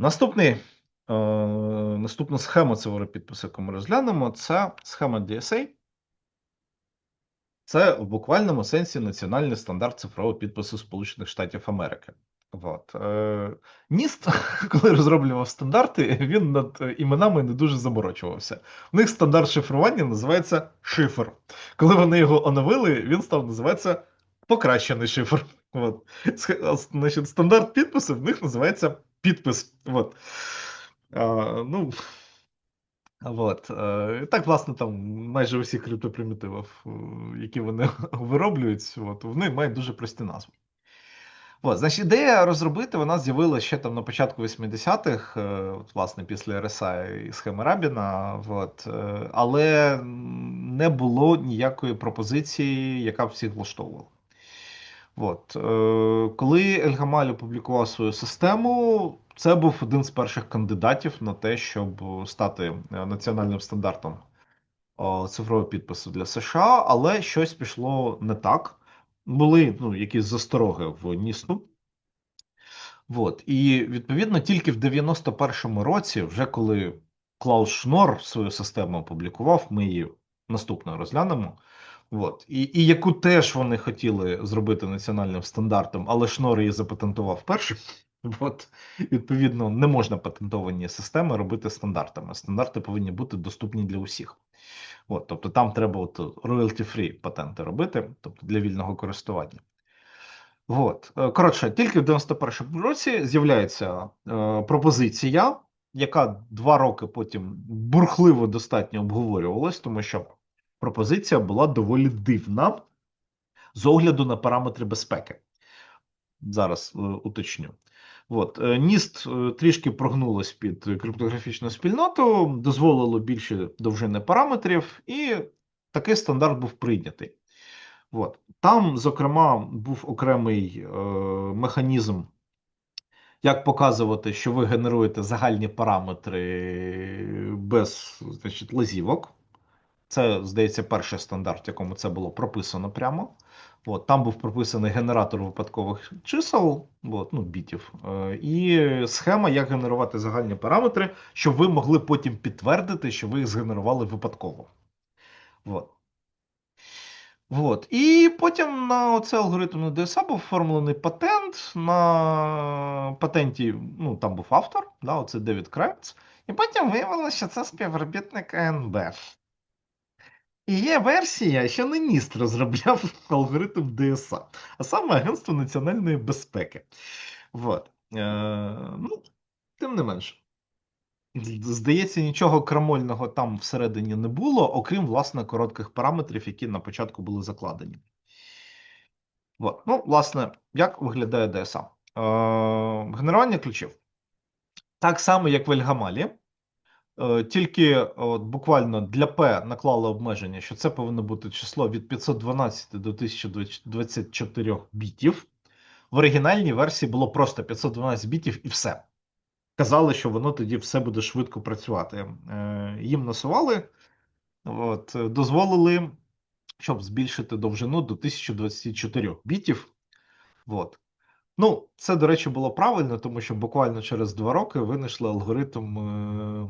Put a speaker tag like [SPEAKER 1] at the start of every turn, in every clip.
[SPEAKER 1] Наступний, е, наступна схема цього підпису, яку ми розглянемо, це схема DSA. Це в буквальному сенсі національний стандарт цифрового підпису Сполучених Штатів Америки. От. Е, Ніст, коли розроблював стандарти, він над іменами не дуже заморочувався. У них стандарт шифрування називається шифр. Коли вони його оновили, він став називатися покращений шифр. От. Значить, стандарт підпису в них називається підпис. От. А, ну, От. Е, Так, власне, там майже усі криптопримітивів, е, які вони вироблюють, от, вони мають дуже прості назви. От, значить, ідея розробити вона з'явилася ще там на початку 80-х, е, власне, після RSI і схеми Рабіна, от, але не було ніякої пропозиції, яка б всіх влаштовувала. От. Коли Ельгамаль опублікував свою систему, це був один з перших кандидатів на те, щоб стати е, національним стандартом цифрового підпису для США, але щось пішло не так. Були ну, якісь застороги в Ністу. От. І відповідно тільки в 91-му році, вже коли Клаус Шнор свою систему опублікував, ми її наступно розглянемо. От. І і яку теж вони хотіли зробити національним стандартом, але Шнор її запатентував першим. От, відповідно, не можна патентовані системи робити стандартами. Стандарти повинні бути доступні для усіх. От, Тобто там треба от royalty-free патенти робити, тобто для вільного користування. От. Е, коротше, тільки в 91-му році з'являється е, пропозиція, яка два роки потім бурхливо достатньо обговорювалась, тому що пропозиція була доволі дивна з огляду на параметри безпеки. Зараз е, уточню. От. Е, Ніст е, трішки прогнулось під криптографічну спільноту, дозволило більше довжини параметрів, і такий стандарт був прийнятий. От. Там, зокрема, був окремий е, механізм, як показувати, що ви генеруєте загальні параметри без значить, лазівок. Це, здається, перший стандарт, в якому це було прописано прямо. От, Там був прописаний генератор випадкових чисел, от, ну, бітів, е, і схема, як генерувати загальні параметри, щоб ви могли потім підтвердити, що ви їх згенерували випадково. От. От. І потім на цей алгоритм DSA був оформлений патент. На патенті ну, там був автор, да, оце Девід Кравц. І потім виявилося, що це співробітник АНБ. І є версія, що не НІСТ розробляв алгоритм ДСА, а саме Агентство національної безпеки. Вот. Е, ну, Тим не менше. Здається, нічого крамольного там всередині не було, окрім, власне, коротких параметрів, які на початку були закладені. От. Ну, власне, як виглядає DSA? Е, Генерування ключів. Так само, як в Ельгамалі, тільки от, буквально для P наклали обмеження, що це повинно бути число від 512 до 1024 бітів. В оригінальній версії було просто 512 бітів і все. Казали, що воно тоді все буде швидко працювати. Е, їм насували, от, дозволили, щоб збільшити довжину до 1024 бітів. От. Ну, це, до речі, було правильно, тому що буквально через два роки винайшли алгоритм е,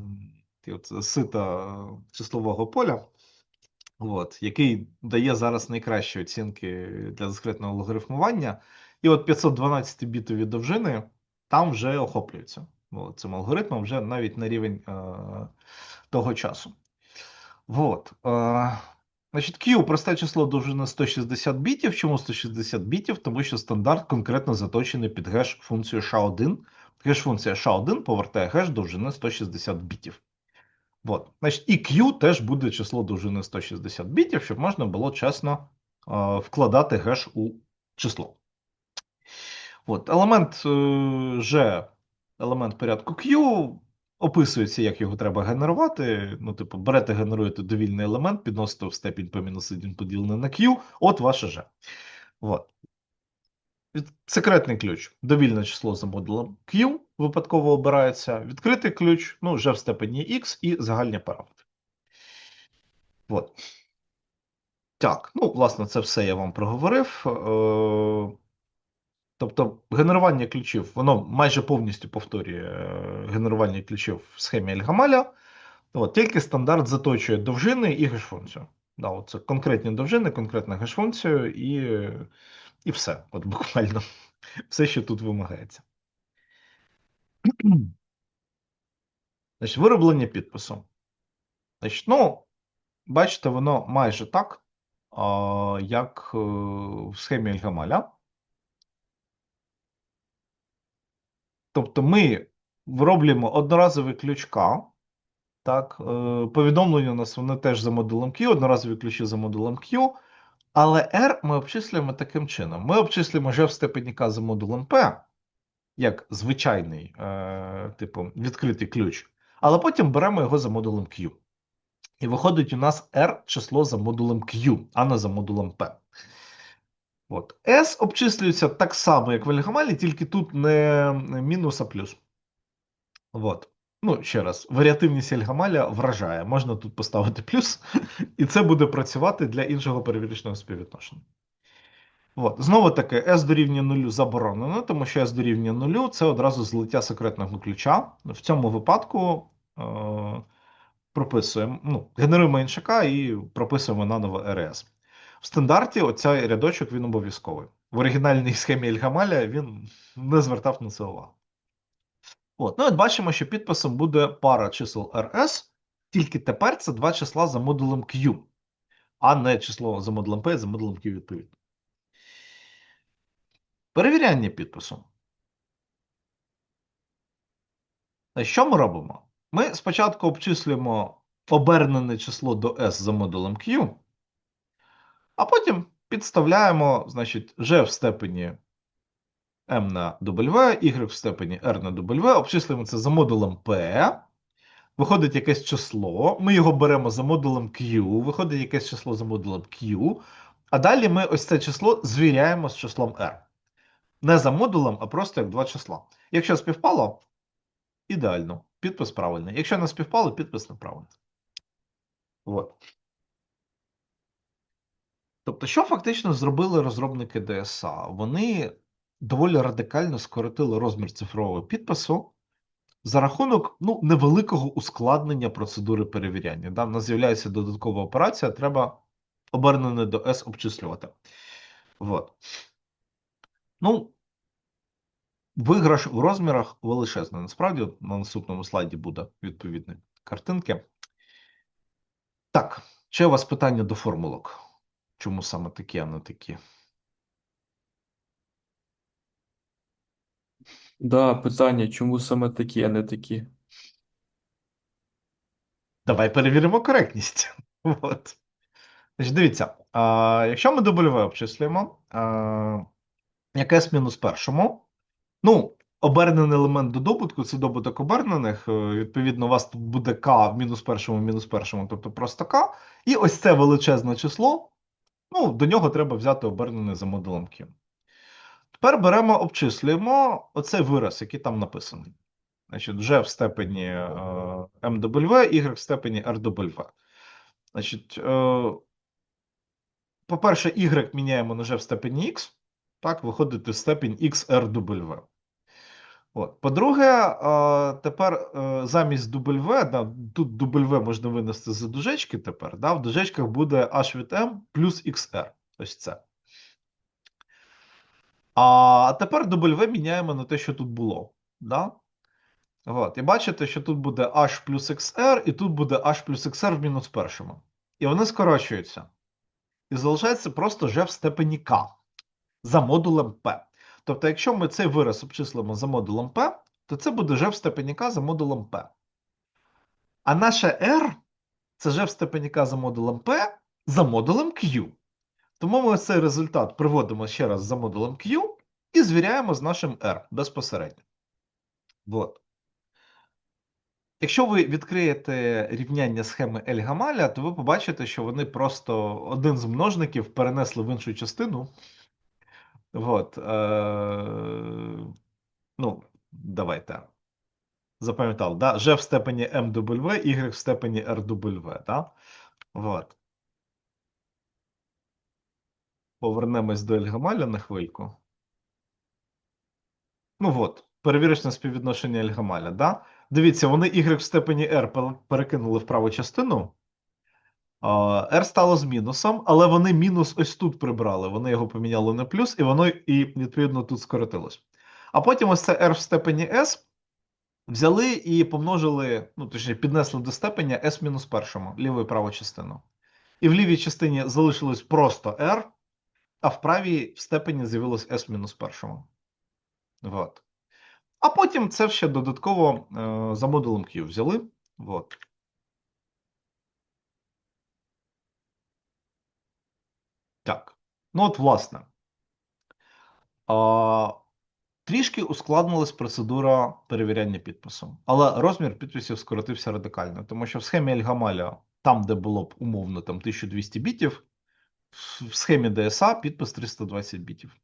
[SPEAKER 1] от, сита числового поля, от, який дає зараз найкращі оцінки для дискретного логарифмування. І от 512 бітові довжини там вже охоплюються. От, цим алгоритмом вже навіть на рівень е, того часу. От. Е, Значить, Q просте число довжина 160 бітів. Чому 160 бітів? Тому що стандарт конкретно заточений під геш функцію SHA-1. Геш функція SHA-1 повертає геш довжини 160 бітів. От. Значить, І Q теж буде число довжини 160 бітів, щоб можна було чесно е, вкладати геш у число. От. Елемент е, елемент порядку Q Описується, як його треба генерувати. Ну, типу, берете, генеруєте довільний елемент, підносите в степінь по мінус 1 поділене на Q, от ваше G. От. Секретний ключ. Довільне число за модулем Q випадково обирається. Відкритий ключ, ну, вже в степені X і загальні параметри. От. Так, ну, власне, це все я вам проговорив. Е, Тобто генерування ключів, воно майже повністю повторює е, генерування ключів в схемі Ельгамаля. От, тільки стандарт заточує довжини і геш-функцію. Да, це конкретні довжини, конкретна геш-функцію і, і все. От буквально все, що тут вимагається. Значить, вироблення підпису. Значить, ну, бачите, воно майже так, як е, в схемі Ельгамаля. Тобто ми вироблюємо одноразовий ключ К. Так, е, повідомлення у нас вони теж за модулем Q, одноразові ключі за модулем Q. Але R ми обчислюємо таким чином. Ми обчислюємо G в степені K за модулем P, як звичайний, е, типу, відкритий ключ. Але потім беремо його за модулем Q. І виходить у нас R число за модулем Q, а не за модулем P. От. S обчислюється так само, як в Ельгамалі, тільки тут не мінус, а плюс. От. Ну, ще раз, варіативність Ельгамаля вражає. Можна тут поставити плюс, і це буде працювати для іншого перевірочного співвідношення. От. Знову таки, S дорівнює нулю заборонено, тому що S дорівнює нулю це одразу злиття секретного ключа. В цьому випадку е, прописуємо, ну, генеруємо іншак і прописуємо наново РС. В стандарті оцей рядочок він обов'язковий. В оригінальній схемі Ельгамаля він не звертав на це увагу. От, ну от бачимо, що підписом буде пара чисел RS, тільки тепер це два числа за модулем Q, а не число за модулем P, за модулем Q відповідно. Перевіряння підпису. Що ми робимо? Ми спочатку обчислюємо обернене число до S за модулем Q, а потім підставляємо, значить, G в степені m на W, y в степені r на W, обчислюємо це за модулем P. Виходить якесь число. Ми його беремо за модулем Q, виходить якесь число за модулем Q. А далі ми ось це число звіряємо з числом R. Не за модулем, а просто як два числа. Якщо співпало, ідеально. Підпис правильний. Якщо не співпало, підпис неправильний. От. Тобто, що фактично зробили розробники DSA? Вони доволі радикально скоротили розмір цифрового підпису за рахунок ну, невеликого ускладнення процедури перевіряння. Да? У нас з'являється додаткова операція, треба обернене до S обчислювати. От. Ну, виграш в розмірах величезний. Насправді, на наступному слайді буде відповідні картинки. Так, чи у вас питання до формулок? Чому саме такі, а не такі?
[SPEAKER 2] Да, питання, чому саме такі, а не такі?
[SPEAKER 1] Давай перевіримо коректність. От. Значить, дивіться, а, якщо ми W обчислюємо, а, як S мінус першому, ну, обернений елемент до добутку це добуток обернених. е, Відповідно, у вас тут буде К в мінус першому, мінус першому, тобто просто К. І ось це величезне число. Ну, до нього треба взяти обернене за модулем Q. Тепер беремо, обчислюємо оцей вираз, який там написаний. Значить, G в степені е, MW, Y в степені RW. Значить, е, по-перше, Y міняємо на G в степені X. Так, виходить степень XRW. От. По-друге, е, тепер е, замість W, да, тут W можна винести за дужечки тепер. Да, в дужечках буде H від M плюс XR. Ось це. А тепер W міняємо на те, що тут було. Да? От. І бачите, що тут буде H плюс XR, і тут буде H плюс XR в мінус першому. І вони скорочуються. І залишається просто G в степені K за модулем P. Тобто, якщо ми цей вираз обчислимо за модулем P, то це буде G в степені K за модулем P. А наше R це G в степені K за модулем P за модулем Q. Тому ми цей результат приводимо ще раз за модулем Q і звіряємо з нашим R безпосередньо. Вот. Якщо ви відкриєте рівняння схеми Ельгамаля, то ви побачите, що вони просто один з множників перенесли в іншу частину. Вот. Е, ну, давайте. Запам'ятав, да? G в степені MW, Y в степені RW, да? Вот. Повернемось до Ельгамаля на хвильку. Ну от, перевірочне співвідношення Ельгамаля, да? Дивіться, вони y в степені r перекинули в праву частину. R стало з мінусом, але вони мінус ось тут прибрали. Вони його поміняли на плюс, і воно і відповідно тут скоротилось. А потім ось це R в степені S взяли і помножили, ну точніше, піднесли до степеня S мінус першому, ліву і праву частину. І в лівій частині залишилось просто R, а в правій в степені з'явилось S мінус першому. Вот. А потім це ще додатково е, за модулем Q взяли. Вот. Так. Ну, от, власне. А, трішки ускладнилась процедура перевіряння підпису. Але розмір підписів скоротився радикально, тому що в схемі Ельгамаля, там, де було б умовно там, 1200 бітів, в- схемі DSA підпис 320 бітів.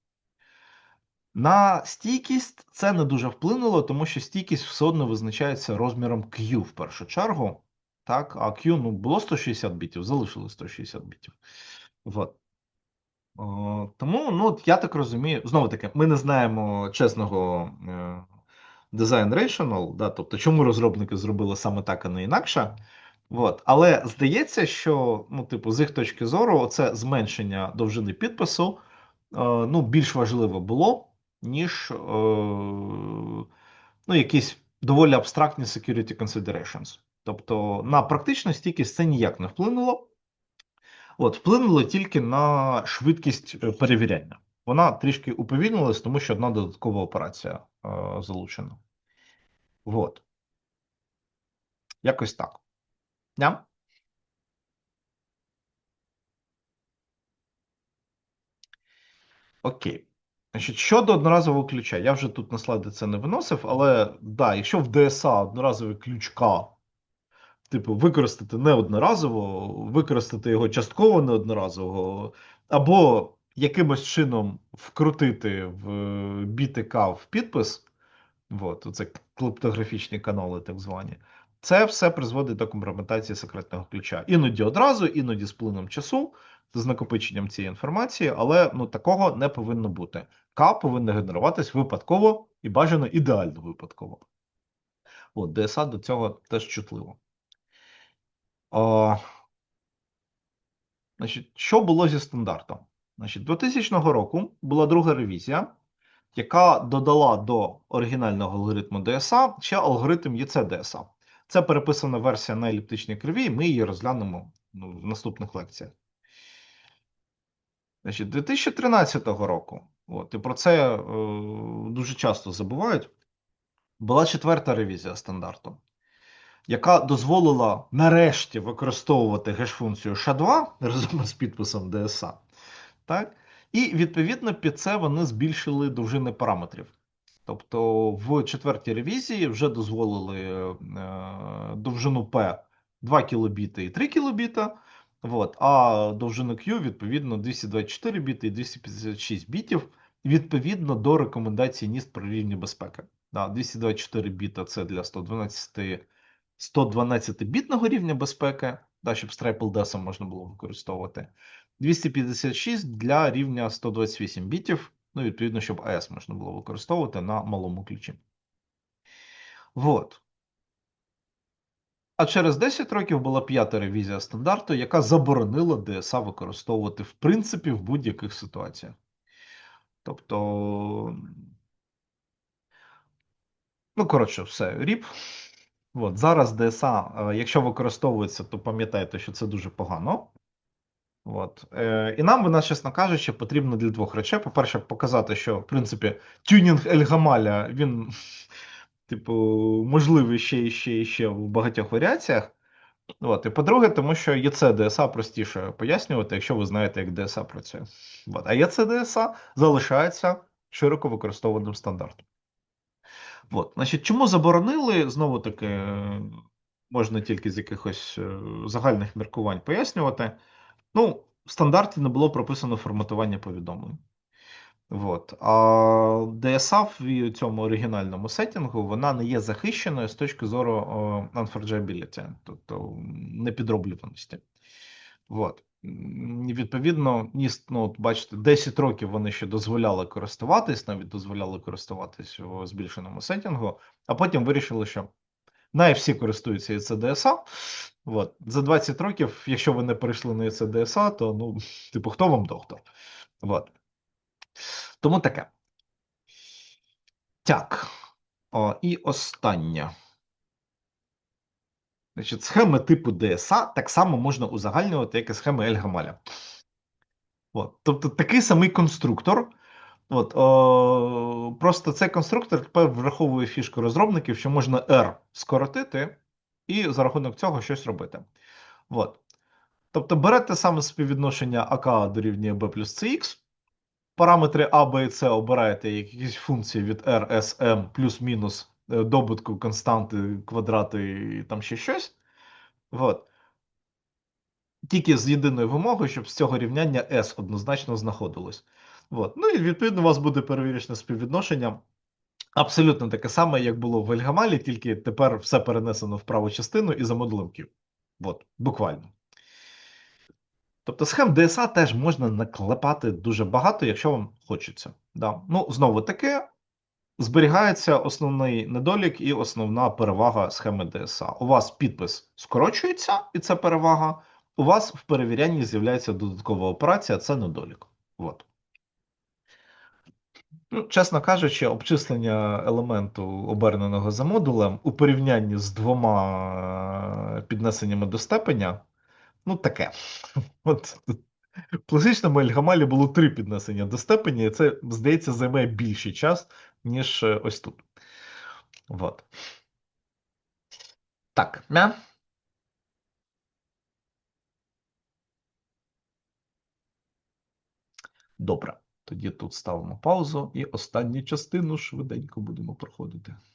[SPEAKER 1] На стійкість це не дуже вплинуло, тому що стійкість все одно визначається розміром Q в першу чергу. Так, а Q ну, було 160 бітів, залишилось 160 бітів. Вот. О, тому, ну, я так розумію, знову таки, ми не знаємо чесного е, design rational, да, тобто, чому розробники зробили саме так, а не інакше. От. Але здається, що ну, типу, з їх точки зору, це зменшення довжини підпису е, ну, більш важливо було, ніж е, ну, якісь доволі абстрактні security considerations. Тобто на практичну стійкість це ніяк не вплинуло. От, вплинуло тільки на швидкість е, перевіряння. Вона трішки уповільнилась, тому що одна додаткова операція е, залучена. От. Якось так. Я? Окей. Значить, щодо одноразового ключа, я вже тут на слайди це не виносив, але да, якщо в DSA одноразовий ключ К, типу, використати не одноразово, використати його частково неодноразово, або якимось чином вкрутити в е, біти К в підпис, от, це криптографічні канали, так звані, це все призводить до компрометації секретного ключа. Іноді одразу, іноді з плином часу, з накопиченням цієї інформації, але ну, такого не повинно бути. К повинна генеруватись випадково і бажано ідеально випадково. От, DSA до цього теж чутливо. О, значить, що було зі стандартом? Значить, 2000 року була друга ревізія, яка додала до оригінального алгоритму DSA ще алгоритм EC-DSA. Це переписана версія на еліптичній криві, і ми її розглянемо ну, в наступних лекціях. Значить, 2013 року, от, і про це е, дуже часто забувають, була четверта ревізія стандарту, яка дозволила нарешті використовувати геш-функцію SHA-2 разом з підписом DSA. Так? І відповідно під це вони збільшили довжини параметрів. Тобто в четвертій ревізії вже дозволили е, довжину P 2 кілобіти і 3 кілобіта. От, а довжину Q, відповідно, 224 біти і 256 бітів, відповідно до рекомендацій NIST про рівні безпеки. Да, 224 біта це для 112, 112-бітного рівня безпеки, да, щоб з TripleDS можна було використовувати. 256 для рівня 128 бітів, ну, відповідно, щоб AES можна було використовувати на малому ключі. Вот. А через 10 років була п'ята ревізія стандарту, яка заборонила DSA використовувати в принципі в будь-яких ситуаціях. Тобто, ну, коротше, все, ріп. От, зараз DSA, е, якщо використовується, то пам'ятайте, що це дуже погано. От. Е, і нам вона, чесно кажучи, потрібно для двох речей. По-перше, показати, що, в принципі, тюнінг Ельгамаля, він, типу, можливий ще і ще і ще в багатьох варіаціях. От. І по-друге, тому що EC DSA простіше пояснювати, якщо ви знаєте, як DSA працює. От. А EC DSA залишається широко використовуваним стандартом. От. Значить, чому заборонили? Знову таки, можна тільки з якихось е, загальних міркувань пояснювати. Ну, в стандарті не було прописано форматування повідомлень. От. А DSA в цьому оригінальному сеттингу вона не є захищеною з точки зору unforgeability, тобто непідроблюваності. От. Відповідно, ніст, ну, от бачите, 10 років вони ще дозволяли користуватись, навіть дозволяли користуватись у збільшеному сеттінгу, а потім вирішили, що най всі користуються ECDSA. От. За 20 років, якщо ви не перейшли на ECDSA, то ну, типу, хто вам доктор? От. Тому таке. Так. О, і останнє. Значить, схеми типу DSA так само можна узагальнювати, як і схеми Ельгамаля. От. Тобто такий самий конструктор. От, о, просто цей конструктор тепер враховує фішку розробників, що можна R скоротити і за рахунок цього щось робити. От. Тобто берете саме співвідношення АК дорівнює B плюс CX, параметри А, Б і С обираєте як якісь функції від R, S, M плюс-мінус е, добутку константи, квадрати і там ще щось. От. Тільки з єдиною вимогою, щоб з цього рівняння S однозначно знаходилось. От. Ну і відповідно у вас буде перевірочне співвідношення. Абсолютно таке саме, як було в Ельгамалі, тільки тепер все перенесено в праву частину і за модулем Q. От, буквально. Тобто схем DSA теж можна наклепати дуже багато, якщо вам хочеться. Да. Ну, знову таки, зберігається основний недолік і основна перевага схеми DSA. У вас підпис скорочується, і це перевага. У вас в перевірянні з'являється додаткова операція, це недолік. От. Ну, чесно кажучи, обчислення елементу, оберненого за модулем, у порівнянні з двома е, піднесеннями до степеня, ну таке. От в класичному Ельгамалі було три піднесення до степені, і це, здається, займе більший час, ніж е, ось тут. От. Так, мя. Добре. Тоді тут ставимо паузу і останню частину швиденько будемо проходити.